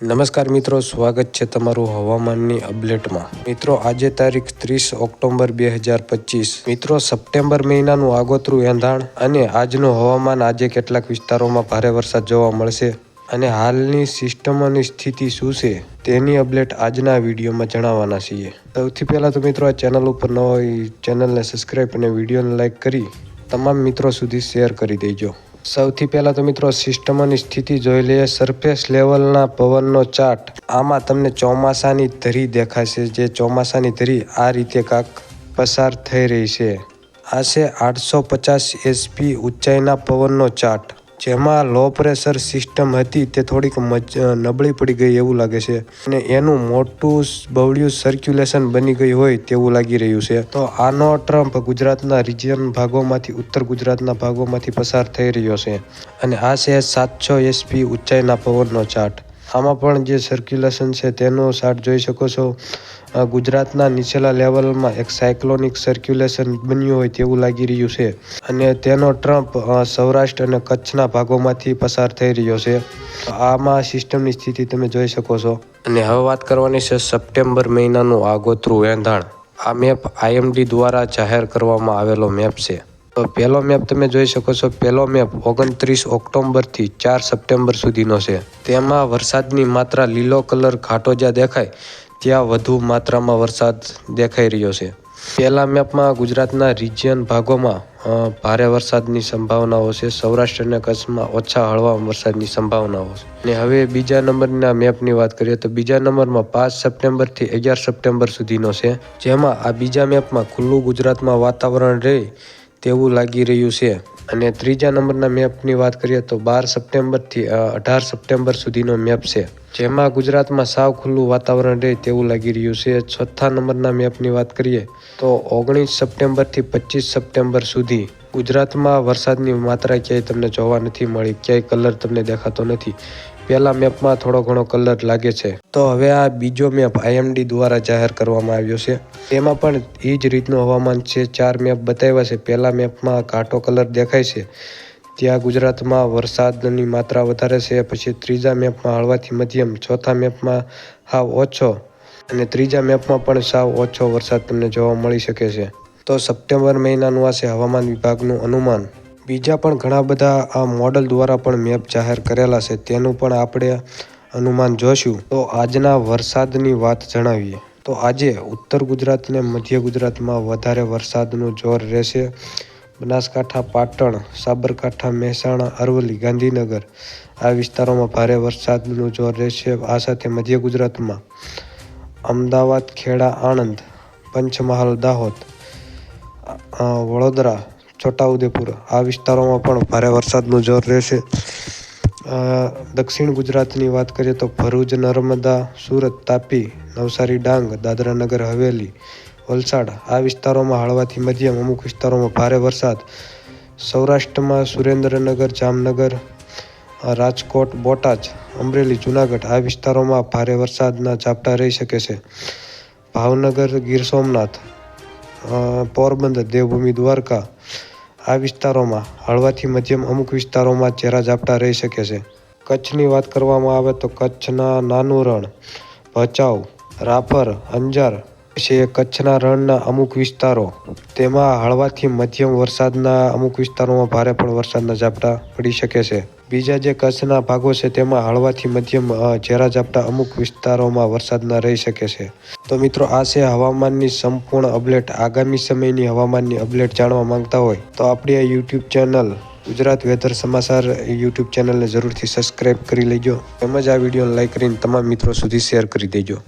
નમસ્કાર મિત્રો, સ્વાગત છે તમારું હવામાનની અપડેટમાં. મિત્રો, આજે તારીખ ત્રીસ ઓક્ટોબર બે હજાર પચીસ. મિત્રો, સપ્ટેમ્બર મહિનાનું આગોતરું એંધાણ અને આજનું હવામાન આજે કેટલાક વિસ્તારોમાં ભારે વરસાદ જોવા મળશે અને હાલની સિસ્ટમોની સ્થિતિ શું છે તેની અપડેટ આજના વિડીયોમાં જણાવવાના છીએ. સૌથી પહેલાં તો મિત્રો, આ ચેનલ ઉપર ન હોય ચેનલને સબસ્ક્રાઈબ અને વિડીયોને લાઇક કરી તમામ મિત્રો સુધી શેર કરી દેજો. સૌથી પહેલા તો મિત્રો સિસ્ટમની સ્થિતિ જોઈ લઈએ. સરફેસ લેવલના પવનનો ચાર્ટ. આમાં તમને ચોમાસાની ધરી દેખાશે, જે ચોમાસાની ધરી આ રીતે કાંક પસાર થઈ રહી છે. આ છે આઠસો પચાસ એસપી ઊંચાઈના પવનનો ચાર્ટ. જેમાં લો પ્રેશર સિસ્ટમ હતી, તે થોડીક નબળી પડી ગઈ એવું લાગે છે. અને એનું મોટું બવળ્યું સર્ક્યુલેશન બની ગઈ હોય તેવું લાગી રહ્યું છે. તો આનો ટ્રમ્પ ગુજરાતના રિજિયન ભાગોમાંથી, ઉત્તર ગુજરાતના ભાગોમાંથી પસાર થઈ રહ્યો છે. અને આ છે સાતસો એસપી ઊંચાઈના પવનનો ચાર્ટ આમાં પણ જે સર્ક્યુલેશન છે તેનો ચાર્ટ જોઈ શકો છો. ગુજરાતના નીચેલા લેવલમાં એક સાયક્લોનિક સર્ક્યુલેશન બન્યું હોય તેવું લાગી રહ્યું છે. અને તેનો ટ્રમ્પ સૌરાષ્ટ્ર અને કચ્છના ભાગોમાંથી પસાર થઈ રહ્યો છે. આમાં સિસ્ટમની સ્થિતિ તમે જોઈ શકો છો. અને હવે વાત કરવાની છે સપ્ટેમ્બર મહિનાનું આગોતરું એંધાણ. આ મેપ આઈએમડી દ્વારા જાહેર કરવામાં આવેલો મેપ છે. તો પહેલો મેપ તમે જોઈ શકો છો. પહેલો મેપ ઓગણત્રીસ ઓક્ટોબરથી ચાર સપ્ટેમ્બર સુધીનો છે. તેમાં વરસાદની માત્રા લીલો કલર ઘાટો જ્યાં દેખાય, ત્યાં વધુ માત્રામાં વરસાદ દેખાઈ રહ્યો છે. પહેલા મેપમાં ગુજરાતના રિજિયન ભાગોમાં ભારે વરસાદની સંભાવનાઓ છે. સૌરાષ્ટ્ર અને કચ્છમાં ઓછા હળવા વરસાદની સંભાવનાઓ છે. અને હવે બીજા નંબરના મેપની વાત કરીએ તો બીજા નંબરમાં પાંચ સપ્ટેમ્બરથી અગિયાર સપ્ટેમ્બર સુધીનો છે. જેમાં આ બીજા મેપમાં ખુલ્લું ગુજરાતમાં વાતાવરણ રહે તેવું લાગી રહ્યું છે? અને ત્રીજા નંબરના મેપની વાત કરીએ તો બાર સપ્ટેમ્બરથી અઢાર સપ્ટેમ્બર સુધીનો મેપ છે. જેમાં ગુજરાતમાં સાવ ખુલ્લું વાતાવરણ રહે તેવું લાગી રહ્યું છે. છઠ્ઠા નંબરના મેપની વાત કરીએ તો ઓગણીસ સપ્ટેમ્બરથી પચીસ સપ્ટેમ્બર સુધી ગુજરાતમાં વરસાદની માત્રા ક્યાંય તમને જોવા નથી મળી, ક્યાંય કલર તમને દેખાતો નથી. પહેલા મેપમાં થોડો ઘણો કલર લાગે છે. તો હવે આ બીજો મેપ આઈએમડી દ્વારા જાહેર કરવામાં આવ્યો છે. તેમાં પણ એ જ રીતનું હવામાન છે. ચાર મેપ બતાવ્યા છે. પહેલા મેપમાં ઘાટો કલર દેખાય છે. ત્યાં ગુજરાતમાં વરસાદની માત્રા વધારે છે. પછી ત્રીજા મેપમાં હળવાથી મધ્યમ, ચોથા મેપમાં હાવ ઓછો અને ત્રીજા મેપમાં પણ સાવ ઓછો વરસાદ તમને જોવા મળી શકે છે. તો સપ્ટેમ્બર મહિનાનું આ છે હવામાન વિભાગનું અનુમાન. બીજા પણ ઘણા બધા આ મોડલ દ્વારા પણ મેપ જાહેર કરેલા છે. તેનું પણ આપણે અનુમાન જોશું. તો આજના વરસાદની વાત જણાવીએ. તો આજે ઉત્તર ગુજરાત અને મધ્ય ગુજરાતમાં વધારે વરસાદનું જોર રહેશે. બનાસકાંઠા, પાટણ, સાબરકાંઠા, મહેસાણા, અરવલ્લી, ગાંધીનગર આ વિસ્તારોમાં ભારે વરસાદનું જોર રહેશે. આ સાથે મધ્ય ગુજરાતમાં અમદાવાદ, ખેડા, આણંદ, પંચમહાલ, દાહોદ વડોદરા છોટાઉદેપુર. આ વિસ્તારોમાં પણ ભારે વરસાદનું જોર રહેશે. દક્ષિણ ગુજરાતની વાત કરીએ તો ભરૂચ, નર્મદા, સુરત, તાપી, નવસારી, ડાંગ દાદરાનગર હવેલી, વલસાડ આ વિસ્તારોમાં હળવાથી મધ્યમ અમુક વિસ્તારોમાં ભારે વરસાદ. સૌરાષ્ટ્રમાં સુરેન્દ્રનગર, જામનગર, રાજકોટ, બોટાદ, અમરેલી, જુનાગઢ આ વિસ્તારોમાં ભારે વરસાદના ઝાપટા રહી શકે છે. ભાવનગર, ગીર સોમનાથ પોરબંદર, દેવભૂમિ, દ્વારકા આ વિસ્તારોમાં હળવાથી મધ્યમ અમુક વિસ્તારોમાં ઝેરા ઝાપટા રહી શકે છે. કચ્છની વાત કરવામાં આવે તો કચ્છના નાનું રણ ભચાઉ, રાપર, અંજાર છે કચ્છના રણના અમુક વિસ્તારો. તેમાં હળવાથી મધ્યમ વરસાદના અમુક વિસ્તારોમાં ભારે પણ વરસાદના ઝાપટા પડી શકે છે. બીજા જે કચ્છના ભાગો છે તેમાં હળવાથી મધ્યમ ઝેરા ઝાપટા અમુક વિસ્તારોમાં વરસાદના રહી શકે છે. તો મિત્રો, આ છે હવામાનની સંપૂર્ણ અપડેટ. આગામી સમયની હવામાનની અપડેટ જાણવા માંગતા હોય તો આપણી આ યુટ્યુબ ચેનલ ગુજરાત વેધર સમાચાર યુટ્યુબ ચેનલને જરૂરથી સબસ્ક્રાઈબ કરી લેજો. તેમજ આ વિડીયોને લાઈક કરીને તમામ મિત્રો સુધી શેર કરી દેજો.